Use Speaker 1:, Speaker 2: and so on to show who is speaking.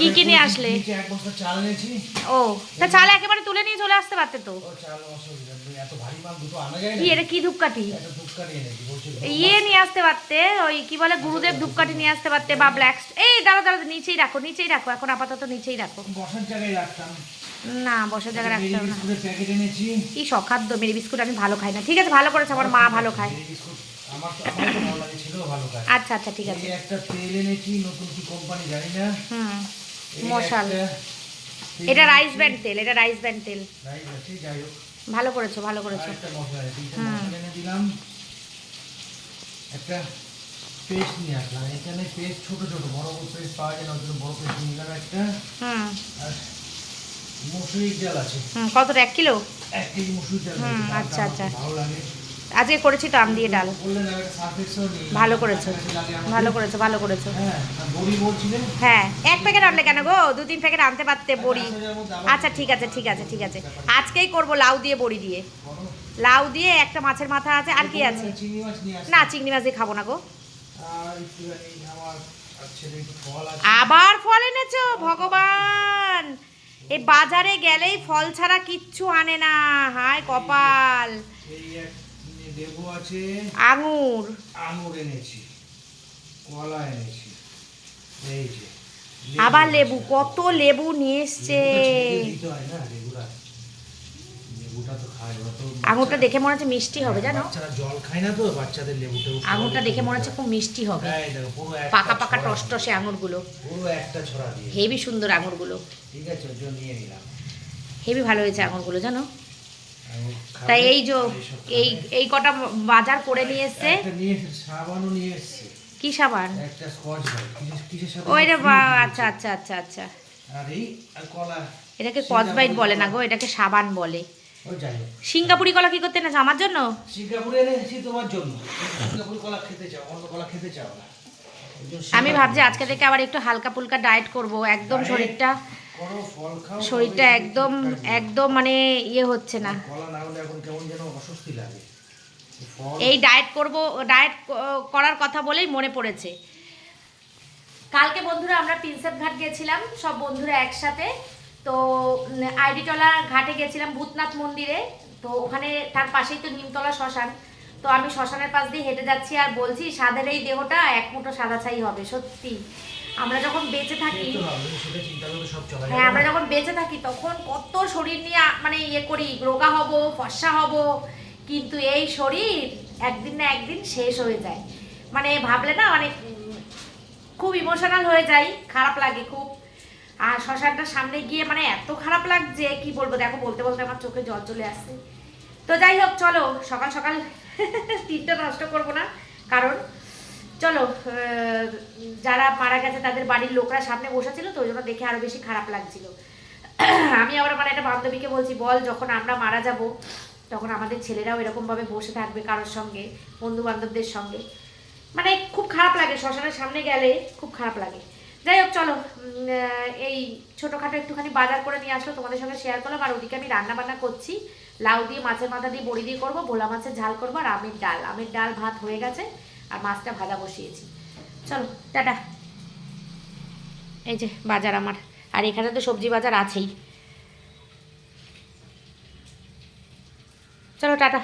Speaker 1: কি কি নিয়ে আসলে? ও তা চাল একেবারে তুলে নিয়ে চলে আসতে পারতে তো? কি এটা কি ধূপকাঠি? ইয়ে নিয়ে আসতে পারতে ওই কি বলে গুরুদেব ধূপকাঠি নিয়ে আসতে পারতে বা ব্ল্যাক এই দাঁড়া দাঁড়া নিচেই রাখো নিচেই রাখো এখন আপাতত নিচেই রাখো।
Speaker 2: বসার জায়গায় রাখতাম।
Speaker 1: না বসার জায়গায় রাখতে হবে না। কি সখাদ্য মেরি বিস্কুট আমি ভালো খাই না। ঠিক আছে ভালো করেছে আমার মা ভালো খায়।
Speaker 2: আমার তো আমার তো ভালো লাগে ছিল ভালো খায়
Speaker 1: আচ্ছা আচ্ছা ঠিক আছে।
Speaker 2: এই একটা তেল এনেছি নতুন কি কোম্পানি জানি না।
Speaker 1: হুম মশাল। এটা রাইস। ব্যান্ড তেল এটা রাইস ব্যান্ড তেল।
Speaker 2: রাইস আছে যাই হোক।
Speaker 1: ভালো করেছ ভালো করেছ।
Speaker 2: একটা মশলা আছে তিনটে মশলা এনে দিলাম। একটা পেস্ট নিয়ে আসলাম। এখানে পেস্ট ছোট ছোট বড় বড় পেস্ট পাওয়া যায় না ওই জন্য বড় পেস্ট নিয়ে গেলাম একটা।
Speaker 1: হুম।
Speaker 2: আর মসুরির ডাল আছে।
Speaker 1: হুম কতটা এক কিলো?
Speaker 2: এক কেজি মসুরির ডাল
Speaker 1: আচ্ছা, আচ্ছা।
Speaker 2: ভালো লাগে।
Speaker 1: আজকে করেছি তো আম দিয়ে ডাল। ভালো করেছ। ভালো করেছ ভালো করেছ।
Speaker 2: হ্যাঁ
Speaker 1: এক প্যাকেট আনলে কেন গো? দু তিন প্যাকেট আনতে পারতে বড়ি।
Speaker 2: আচ্ছা,
Speaker 1: ঠিক আছে ঠিক আছে ঠিক আছে। আজকেই করব লাউ দিয়ে বড়ি দিয়ে। লাউ দিয়ে একটা মাছের মাথা আছে আর কি আছে। না চিংড়ি মাছ দিয়ে খাব না গো। আবার ফল এনেছো? ভগবান! এই বাজারে গেলেই ফল ছাড়া কিচ্ছু আনে না। হায় কপাল!
Speaker 2: লেবু আছে
Speaker 1: আঙুর।
Speaker 2: আঙুর এনেছি কলা এনেছি। এই যে
Speaker 1: আবার লেবু কত লেবু নিয়ে এসছে। আঙুরটা দেখে মনে হচ্ছে মিষ্টি হবে জানো?
Speaker 2: জল খায় না তো বাচ্চাদের লেবুটা
Speaker 1: আঙুরটা দেখে মনে হচ্ছে খুব মিষ্টি হবে। পাকা পাকা টসটসে আঙুরগুলো।
Speaker 2: পুরো একটা ছড়া দিয়ে।
Speaker 1: হেভি সুন্দর আঙুরগুলো।
Speaker 2: ঠিক আছে নিয়ে নিলাম।
Speaker 1: হেভি ভালো হয়েছে আঙুরগুলো জানো? তাই এই যে। এই এই কটা বাজার করে নিয়ে এসছে?
Speaker 2: এসেছে সাবানও নিয়ে এসেছে।
Speaker 1: কি সাবান? ওই রে বা আচ্ছা আচ্ছা আচ্ছা আচ্ছা।
Speaker 2: আর এই আর কলা।
Speaker 1: এটাকে কসবাইট বলে না গো এটাকে সাবান বলে। সিঙ্গাপুরি কলা কি করতে এনেছো আমার জন্য?
Speaker 2: সিঙ্গাপুরে এনেছি তোমার জন্য। সিঙ্গাপুরি কলা খেতে চাও অন্য কলা খেতে চাও না।
Speaker 1: আমি ভাবছি আজকে থেকে আবার একটু হালকা ফুলকা ডায়েট করব একদম শরীরটা শরীরটা একদম একদম মানে ইয়ে হচ্ছে না
Speaker 2: কলা না হলে এখন কেমন যেন অস্বস্তি লাগে এই
Speaker 1: ডায়েট করব ডায়েট করার কথা বলেই মনে পড়েছে। কালকে বন্ধুরা আমরা প্রিন্সেপ ঘাট গেছিলাম সব বন্ধুরা একসাথে। তো আইডিটলা ঘাটে গেছিলাম ভূতনাথ মন্দিরে। তো ওখানে তার পাশেই তো নিমতলা শ্মশান। তো আমি শ্মশানের পাশ দিয়ে হেঁটে যাচ্ছি আর বলছি সাদের এই দেহটা এক মুঠো সাদা ছাই হবে সত্যি। আমরা যখন বেঁচে থাকি হ্যাঁ আমরা যখন বেঁচে থাকি তখন কত শরীর নিয়ে মানে ইয়ে করি রোগা হব ফর্সা হব। কিন্তু এই শরীর একদিন না একদিন শেষ হয়ে যায়। মানে ভাবলে না অনেক খুব ইমোশনাল হয়ে যাই, খারাপ লাগে খুব। আর শ্মশানটার সামনে গিয়ে মানে এত খারাপ লাগছে, কি বলব? দেখো, বলতে বলতে আমার চোখে জল চলে আসছে। তো যাই হোক, চলো, সকাল সকাল তিনটা নষ্ট করব না। কারণ, চলো যারা মারা গেছে তাদের বাড়ির লোকরা সামনে বসেছিল, তো ওই জন্য দেখে আরও বেশি খারাপ লাগছিল। আমি আবার আমার একটা বান্ধবীকে বলছি, বল, যখন আমরা মারা যাব তখন আমাদের ছেলেরাও এরকমভাবে বসে থাকবে কারোর সঙ্গে বন্ধু বান্ধবদের সঙ্গে। মানে খুব খারাপ লাগে, শ্মশানের সামনে গেলে খুব খারাপ লাগে। যাই হোক, চলো এই ছোটোখাটো একটুখানি বাজার করে নিয়ে আসলো, তোমাদের সঙ্গে শেয়ার করলাম। আর ওদিকে আমি রান্না বান্না করছি। লাউ দিয়ে, মাছের মাথা দিয়ে, বড়ি দিয়ে করব, ভোলা মাছের ঝাল করব আর আমের ডাল। আমের ডাল, ভাত হয়ে গেছে আর মাছটা ভাজা বসিয়েছি। চলো, টাটা। এই যে বাজার আমার। আর এখানে তো সবজি বাজার আছেই। চলো টাটা